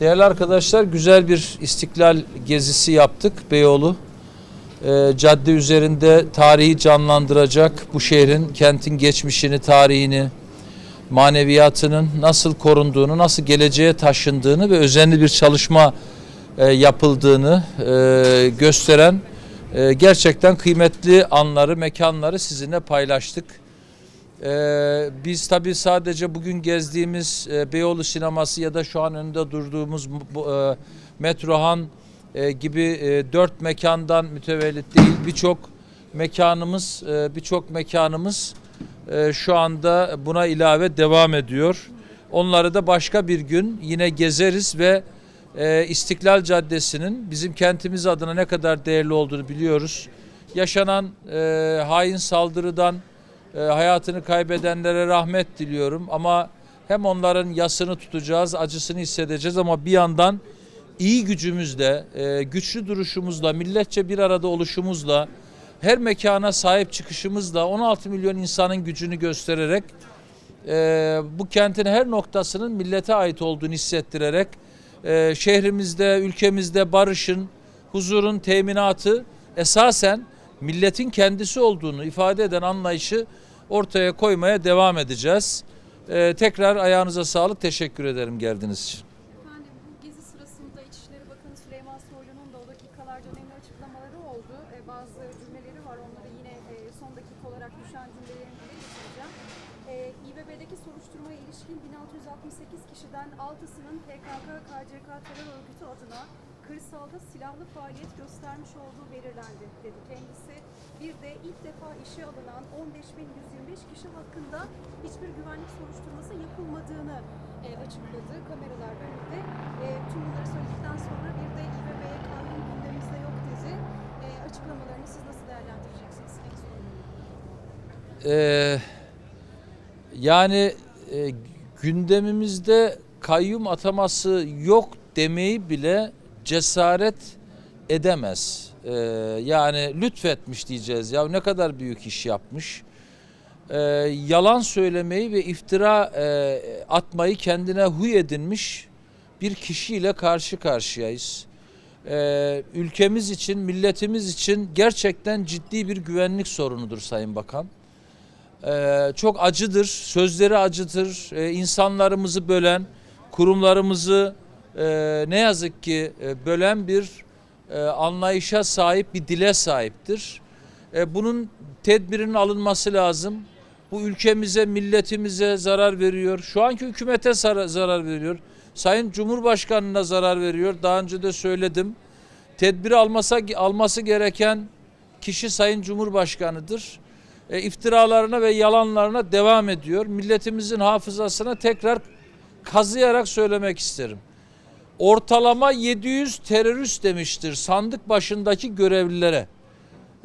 Değerli arkadaşlar güzel bir istiklal gezisi yaptık Beyoğlu. Ee, cadde üzerinde tarihi canlandıracak bu şehrin, kentin geçmişini, tarihini, maneviyatının nasıl korunduğunu, nasıl geleceğe taşındığını ve özenli bir çalışma e, yapıldığını e, gösteren e, gerçekten kıymetli anları, mekanları sizinle paylaştık. Ee, biz tabii sadece bugün gezdiğimiz e, Beyoğlu sineması ya da şu an önünde durduğumuz bu- e, Metrohan e, gibi e, dört mekandan mütevellit değil birçok mekanımız e, birçok mekanımız e, şu anda buna ilave devam ediyor. Onları da başka bir gün yine gezeriz ve e, İstiklal Caddesi'nin bizim kentimiz adına ne kadar değerli olduğunu biliyoruz. Yaşanan e, hain saldırıdan e, hayatını kaybedenlere rahmet diliyorum. Ama hem onların yasını tutacağız, acısını hissedeceğiz ama bir yandan iyi gücümüzle, e, güçlü duruşumuzla, milletçe bir arada oluşumuzla, her mekana sahip çıkışımızla 16 milyon insanın gücünü göstererek e, bu kentin her noktasının millete ait olduğunu hissettirerek e, şehrimizde, ülkemizde barışın, huzurun teminatı esasen milletin kendisi olduğunu ifade eden anlayışı ortaya koymaya devam edeceğiz. E, tekrar ayağınıza sağlık, teşekkür ederim geldiğiniz için. Bu gezi sırasında İçişleri Bakanı Süleyman Soylu'nun da o dakikalarca önemli açıklamaları oldu. E, bazı cümleleri var onları yine e, son dakika olarak düşen cümlelerini dile getireceğim. E, İBB'deki soruşturmaya ilişkin 1668 kişiden 6'sının PKK-KCK terör örgütü adına kırsalda silahlı faaliyet göstermiş olduğu belirlendi dedi kendisi. Bir de ilk defa işe alınan 15.125 kişi hakkında hiçbir güvenlik soruşturması yapılmadığını e, açıkladı kameralar önünde. E, tüm bunları söyledikten sonra bir de İBB'ye kanun gündemimizde yok dedi. E, açıklamalarını siz nasıl değerlendireceksiniz? Ee, yani e, gündemimizde kayyum ataması yok demeyi bile cesaret edemez. Ee, yani lütfetmiş diyeceğiz ya ne kadar büyük iş yapmış. Ee, yalan söylemeyi ve iftira e, atmayı kendine huy edinmiş bir kişiyle karşı karşıyayız. Ee, ülkemiz için, milletimiz için gerçekten ciddi bir güvenlik sorunudur Sayın Bakan. Ee, çok acıdır, sözleri acıdır. Ee, insanlarımızı bölen, kurumlarımızı e, ne yazık ki e, bölen bir e, anlayışa sahip, bir dile sahiptir. E, bunun tedbirinin alınması lazım. Bu ülkemize, milletimize zarar veriyor. Şu anki hükümete zar- zarar veriyor. Sayın Cumhurbaşkanı'na zarar veriyor. Daha önce de söyledim. Tedbiri almasa, alması gereken kişi Sayın Cumhurbaşkanı'dır. E, iftiralarına ve yalanlarına devam ediyor. Milletimizin hafızasına tekrar kazıyarak söylemek isterim. Ortalama 700 terörist demiştir sandık başındaki görevlilere.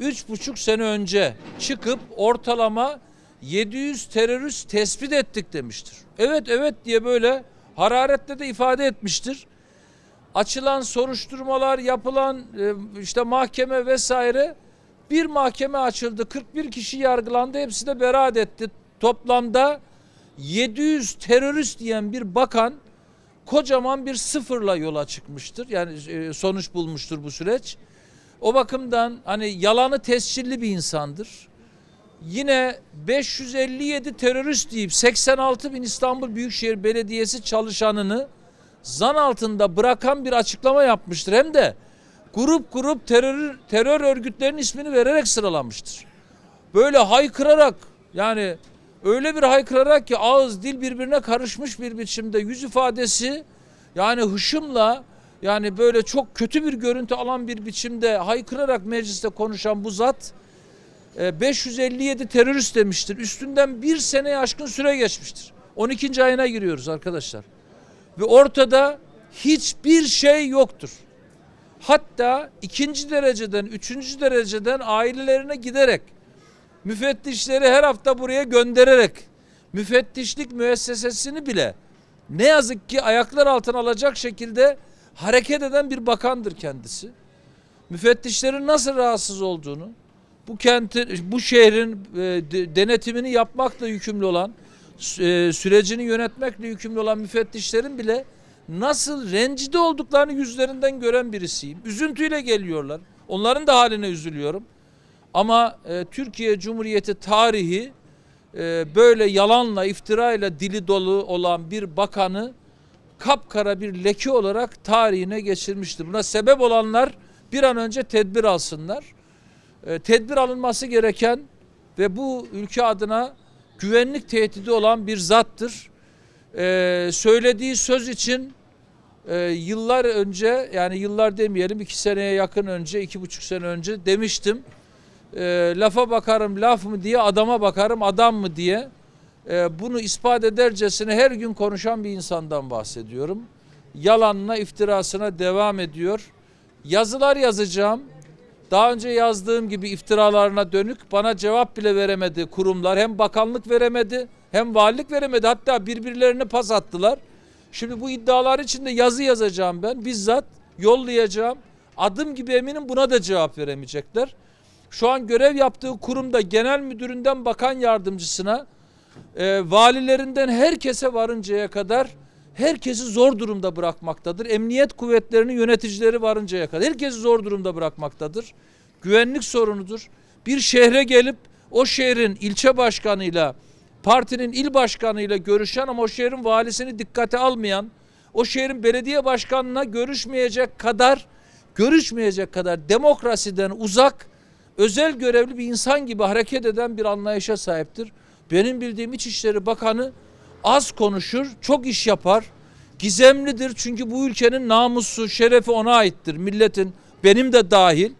Üç buçuk sene önce çıkıp ortalama 700 terörist tespit ettik demiştir. Evet evet diye böyle hararetle de ifade etmiştir. Açılan soruşturmalar, yapılan e, işte mahkeme vesaire bir mahkeme açıldı. 41 kişi yargılandı. Hepsi de beraat etti. Toplamda 700 terörist diyen bir bakan kocaman bir sıfırla yola çıkmıştır. Yani e, sonuç bulmuştur bu süreç. O bakımdan hani yalanı tescilli bir insandır. Yine 557 terörist deyip 86 bin İstanbul Büyükşehir Belediyesi çalışanını zan altında bırakan bir açıklama yapmıştır. Hem de grup grup terör, terör örgütlerinin ismini vererek sıralamıştır. Böyle haykırarak yani öyle bir haykırarak ki ağız dil birbirine karışmış bir biçimde yüz ifadesi yani hışımla yani böyle çok kötü bir görüntü alan bir biçimde haykırarak mecliste konuşan bu zat e, 557 terörist demiştir. Üstünden bir seneye aşkın süre geçmiştir. 12. ayına giriyoruz arkadaşlar. Ve ortada hiçbir şey yoktur. Hatta ikinci dereceden, üçüncü dereceden ailelerine giderek müfettişleri her hafta buraya göndererek müfettişlik müessesesini bile ne yazık ki ayaklar altına alacak şekilde hareket eden bir bakandır kendisi. Müfettişlerin nasıl rahatsız olduğunu, bu kentin, bu şehrin e, de- denetimini yapmakla yükümlü olan, e, sürecini yönetmekle yükümlü olan müfettişlerin bile nasıl rencide olduklarını yüzlerinden gören birisiyim. Üzüntüyle geliyorlar. Onların da haline üzülüyorum. Ama e, Türkiye Cumhuriyeti tarihi e, böyle yalanla, iftirayla dili dolu olan bir bakanı kapkara bir leke olarak tarihine geçirmiştir. Buna sebep olanlar bir an önce tedbir alsınlar. E, tedbir alınması gereken ve bu ülke adına güvenlik tehdidi olan bir zattır. E, söylediği söz için e, yıllar önce yani yıllar demeyelim iki seneye yakın önce iki buçuk sene önce demiştim. E, lafa bakarım laf mı diye adama bakarım adam mı diye e, bunu ispat edercesine her gün konuşan bir insandan bahsediyorum. Yalanına iftirasına devam ediyor. Yazılar yazacağım. Daha önce yazdığım gibi iftiralarına dönük bana cevap bile veremedi kurumlar. Hem bakanlık veremedi hem valilik veremedi. Hatta birbirlerine pas attılar. Şimdi bu iddialar için de yazı yazacağım ben. Bizzat yollayacağım. Adım gibi eminim buna da cevap veremeyecekler. Şu an görev yaptığı kurumda genel müdüründen bakan yardımcısına e, valilerinden herkese varıncaya kadar herkesi zor durumda bırakmaktadır. Emniyet kuvvetlerinin yöneticileri varıncaya kadar herkesi zor durumda bırakmaktadır. Güvenlik sorunudur. Bir şehre gelip o şehrin ilçe başkanıyla, partinin il başkanıyla görüşen ama o şehrin valisini dikkate almayan, o şehrin belediye başkanına görüşmeyecek kadar, görüşmeyecek kadar demokrasiden uzak, özel görevli bir insan gibi hareket eden bir anlayışa sahiptir. Benim bildiğim İçişleri Bakanı az konuşur, çok iş yapar. Gizemlidir çünkü bu ülkenin namusu, şerefi ona aittir. Milletin, benim de dahil.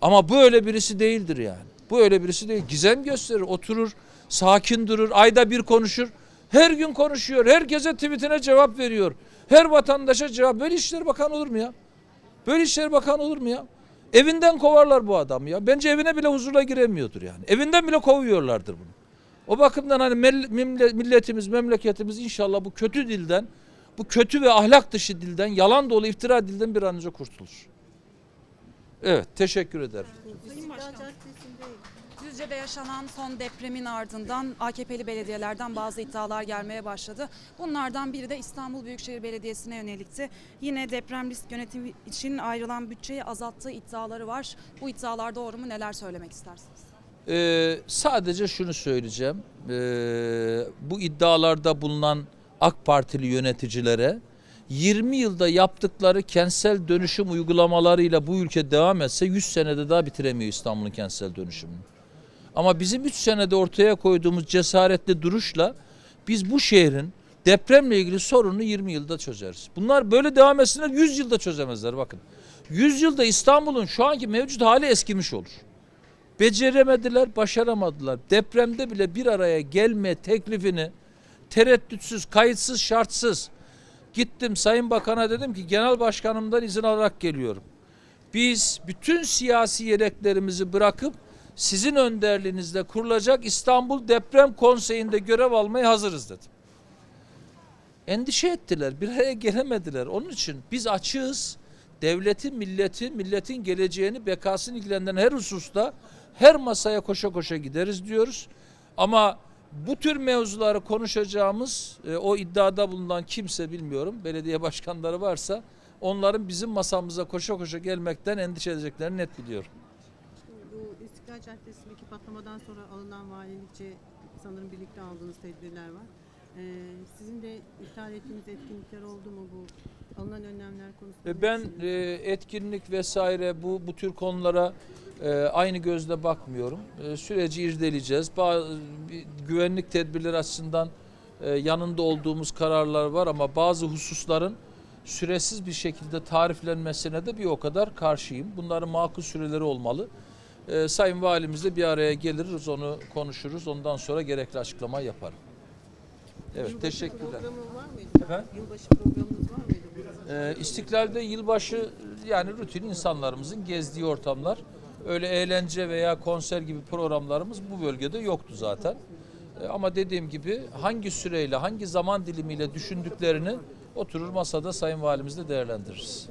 Ama bu öyle birisi değildir yani. Bu öyle birisi değil. Gizem gösterir, oturur, sakin durur, ayda bir konuşur. Her gün konuşuyor, herkese tweetine cevap veriyor. Her vatandaşa cevap. Böyle İşleri Bakanı olur mu ya? Böyle İşleri Bakanı olur mu ya? Evinden kovarlar bu adam ya. Bence evine bile huzurla giremiyordur yani. Evinden bile kovuyorlardır bunu. O bakımdan hani milletimiz, memleketimiz inşallah bu kötü dilden, bu kötü ve ahlak dışı dilden, yalan dolu iftira dilden bir an önce kurtulur. Evet, teşekkür ederim. Sayın Başkan, Caddesi'nde Düzce'de yaşanan son depremin ardından AKP'li belediyelerden bazı iddialar gelmeye başladı. Bunlardan biri de İstanbul Büyükşehir Belediyesi'ne yönelikti. Yine deprem risk yönetimi için ayrılan bütçeyi azalttığı iddiaları var. Bu iddialar doğru mu? Neler söylemek istersiniz? Ee, sadece şunu söyleyeceğim. Ee, bu iddialarda bulunan AK Partili yöneticilere 20 yılda yaptıkları kentsel dönüşüm uygulamalarıyla bu ülke devam etse 100 senede daha bitiremiyor İstanbul'un kentsel dönüşümünü. Ama bizim 3 senede ortaya koyduğumuz cesaretli duruşla biz bu şehrin depremle ilgili sorunu 20 yılda çözeriz. Bunlar böyle devam etsinler 100 yılda çözemezler bakın. 100 yılda İstanbul'un şu anki mevcut hali eskimiş olur. Beceremediler, başaramadılar. Depremde bile bir araya gelme teklifini tereddütsüz, kayıtsız, şartsız gittim Sayın Bakan'a dedim ki genel başkanımdan izin alarak geliyorum. Biz bütün siyasi yeleklerimizi bırakıp sizin önderliğinizde kurulacak İstanbul Deprem Konseyi'nde görev almaya hazırız dedim. Endişe ettiler, bir araya gelemediler. Onun için biz açığız. Devletin, milletin, milletin geleceğini, bekasını ilgilendiren her hususta her masaya koşa koşa gideriz diyoruz. Ama bu tür mevzuları konuşacağımız e, o iddiada bulunan kimse bilmiyorum. Belediye başkanları varsa onların bizim masamıza koşa koşa gelmekten endişe edeceklerini net biliyorum. bu İstiklal Caddesi'ndeki patlamadan sonra alınan valilikçe sanırım birlikte aldığınız tedbirler var. Ee, sizin de iptal ettiğiniz etkinlikler oldu mu bu alınan önlemler konusunda? E, Ben e, etkinlik vesaire bu bu tür konulara e, aynı gözle bakmıyorum. E, süreci irdeleyeceğiz. Bazı güvenlik tedbirleri açısından e, yanında olduğumuz kararlar var ama bazı hususların süresiz bir şekilde tariflenmesine de bir o kadar karşıyım. Bunların makul süreleri olmalı. E, Sayın Valimizle bir araya geliriz, onu konuşuruz. Ondan sonra gerekli açıklama yaparım. Evet, Yılbaşı teşekkürler. programı var mıydı? Efendim? Yılbaşı programınız var mıydı? Ee, İstiklal'de yılbaşı yani rutin insanlarımızın gezdiği ortamlar. Öyle eğlence veya konser gibi programlarımız bu bölgede yoktu zaten. Ee, ama dediğim gibi hangi süreyle, hangi zaman dilimiyle düşündüklerini oturur masada Sayın Valimizle değerlendiririz.